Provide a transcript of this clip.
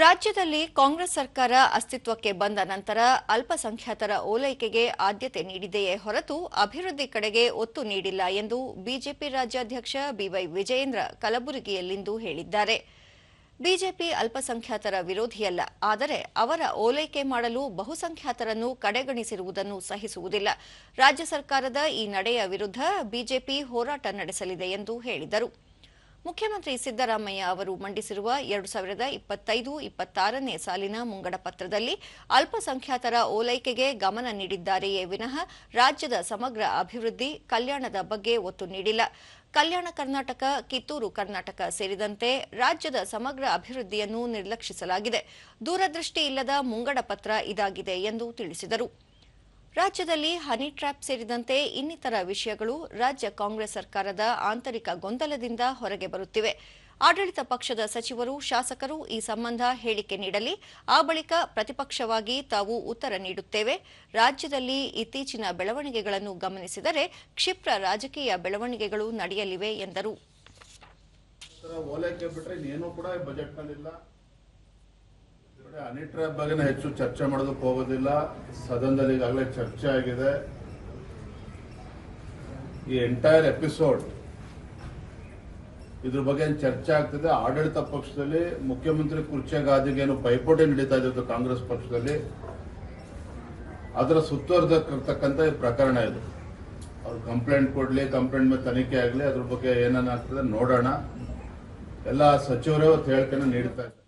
ರಾಜ್ಯದಲ್ಲಿ ಕಾಂಗ್ರೆಸ್ ಸರ್ಕಾರ ಅಸ್ತಿತ್ವಕ್ಕೆ ಬಂದ ನಂತರ ಅಲ್ಪಸಂಖ್ಯಾತರ ಓಲೈಕೆಗೆ ಆದ್ಯತೆ ನೀಡಿದೆಯೇ ಹೊರತು ಅಭಿವೃದ್ಧಿ ಕಡೆಗೆ ಒತ್ತು ನೀಡಿಲ್ಲ ಎಂದು ಬಿಜೆಪಿ ರಾಜ್ಯಾಧ್ಯಕ್ಷ ಬಿವೈ ವಿಜಯೇಂದ್ರ ಕಲಬುರಗಿಯಲ್ಲಿಂದು ಹೇಳಿದ್ದಾರೆ. ಬಿಜೆಪಿ ಅಲ್ಪಸಂಖ್ಯಾತರ ವಿರೋಧಿಯಲ್ಲ, ಆದರೆ ಅವರ ಓಲೈಕೆ ಮಾಡಲು ಬಹುಸಂಖ್ಯಾತರನ್ನು ಕಡೆಗಣಿಸಿರುವುದನ್ನು ಸಹಿಸುವುದಿಲ್ಲ. ರಾಜ್ಯ ಸರ್ಕಾರದ ಈ ನಡೆಯ ವಿರುದ್ಧ ಬಿಜೆಪಿ ಹೋರಾಟ ನಡೆಸಲಿದೆ ಎಂದು ಹೇಳಿದರು. ಮುಖ್ಯಮಂತ್ರಿ ಸಿದ್ದರಾಮಯ್ಯ ಅವರು ಮಂಡಿಸಿರುವ ಎರಡು ಸಾವಿರದ ಇಪ್ಪತ್ತೈದು, ಇಪ್ಪತ್ತಾರನೇ ಸಾಲಿನ ಮುಂಗಡ ಪತ್ರದಲ್ಲಿ ಅಲ್ಪಸಂಖ್ಯಾತರ ಓಲೈಕೆಗೆ ಗಮನ ನೀಡಿದ್ದಾರೆಯೇ ವಿನಃ ರಾಜ್ಯದ ಸಮಗ್ರ ಅಭಿವೃದ್ಧಿ ಕಲ್ಯಾಣದ ಬಗ್ಗೆ ಒತ್ತು ನೀಡಿಲ್ಲ. ಕಲ್ಯಾಣ ಕರ್ನಾಟಕ, ಕಿತ್ತೂರು ಕರ್ನಾಟಕ ಸೇರಿದಂತೆ ರಾಜ್ಯದ ಸಮಗ್ರ ಅಭಿವೃದ್ಧಿಯನ್ನು ನಿರ್ಲಕ್ಷಿಸಲಾಗಿದೆ. ದೂರದೃಷ್ಟಿ ಇಲ್ಲದ ಮುಂಗಡ ಪತ್ರ ಇದಾಗಿದೆ ಎಂದು ತಿಳಿಸಿದರು. ರಾಜ್ಯದಲ್ಲಿ ಹನಿ ಟ್ರ್ಯಾಪ್ ಸೇರಿದಂತೆ ಇನ್ನಿತರ ವಿಷಯಗಳು ರಾಜ್ಯ ಕಾಂಗ್ರೆಸ್ ಸರ್ಕಾರದ ಆಂತರಿಕ ಗೊಂದಲದಿಂದ ಹೊರಗೆ ಬರುತ್ತಿವೆ. ಆಡಳಿತ ಪಕ್ಷದ ಸಚಿವರು, ಶಾಸಕರು ಈ ಸಂಬಂಧ ಹೇಳಿಕೆ ನೀಡಲಿ. ಆ ಬಳಿಕ ಪ್ರತಿಪಕ್ಷವಾಗಿ ತಾವು ಉತ್ತರ ನೀಡುತ್ತೇವೆ. ರಾಜ್ಯದಲ್ಲಿ ಇತ್ತೀಚಿನ ಬೆಳವಣಿಗೆಗಳನ್ನು ಗಮನಿಸಿದರೆ ಕ್ಷಿಪ್ರ ರಾಜಕೀಯ ಬೆಳವಣಿಗೆಗಳು ನಡೆಯಲಿವೆ ಎಂದರು. ಟ್ರ್ಯಾಪ್ ಬಗ್ಗೆ ಹೆಚ್ಚು ಚರ್ಚೆ ಮಾಡೋದಕ್ಕೆ ಹೋಗೋದಿಲ್ಲ. ಸದನದಲ್ಲಿ ಈಗಾಗಲೇ ಚರ್ಚೆ ಆಗಿದೆ. ಈ ಎಂಟೈರ್ ಎಪಿಸೋಡ್ ಇದ್ರ ಬಗ್ಗೆ ಏನು ಚರ್ಚೆ ಆಗ್ತಿದೆ? ಆಡಳಿತ ಪಕ್ಷದಲ್ಲಿ ಮುಖ್ಯಮಂತ್ರಿ ಕುರ್ಚಿಯ ಗಾದಿಗೆ ಏನು ಪೈಪೋಟಿ ನಡೀತಾ ಇದ್ದು ಕಾಂಗ್ರೆಸ್ ಪಕ್ಷದಲ್ಲಿ. ಅದರ ಸುತ್ತುವರೆದಿರ್ತಕ್ಕಂಥ ಈ ಪ್ರಕರಣ ಇದು. ಅವ್ರು ಕಂಪ್ಲೇಂಟ್ ಕೊಡ್ಲಿ ಕಂಪ್ಲೇಂಟ್ ಮೇಲೆ ತನಿಖೆ ಆಗಲಿ, ಅದ್ರ ಬಗ್ಗೆ ಏನೇನಾಗ್ತದೆ ನೋಡೋಣ. ಎಲ್ಲ ಸಚಿವರೇ ಅವತ್ತು ಹೇಳಿಕೆನ ನೀಡ್ತಾ ಇದ್ದಾರೆ.